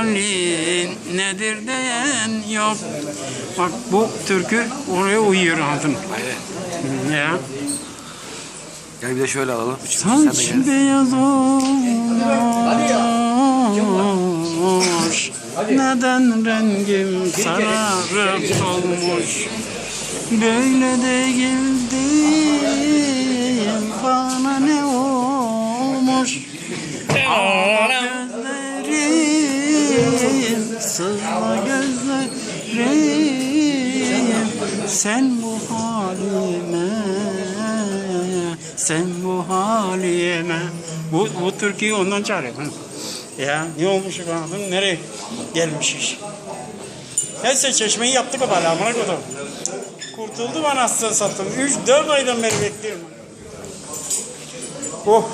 Halin nedir diyen yok. Bak bu türkü oraya uyuyor altın. Aynen. Ya. Gel bir de şöyle alalım. Sen Saç gel. beyaz olmuş Neden rengim sararıp solmuş Böyle değildim olmuş Gözlerim Sızla gözlerim. Sen bu halime Sen bu halime. Bu, bu türküyü ondan çağırıyor Ya ne olmuş efendim nereye gelmiş iş? Neyse çeşmeyi yaptık ama amına kodum Kurtuldum anasını sattım. 3-4 aydan beri bekliyorum. Oh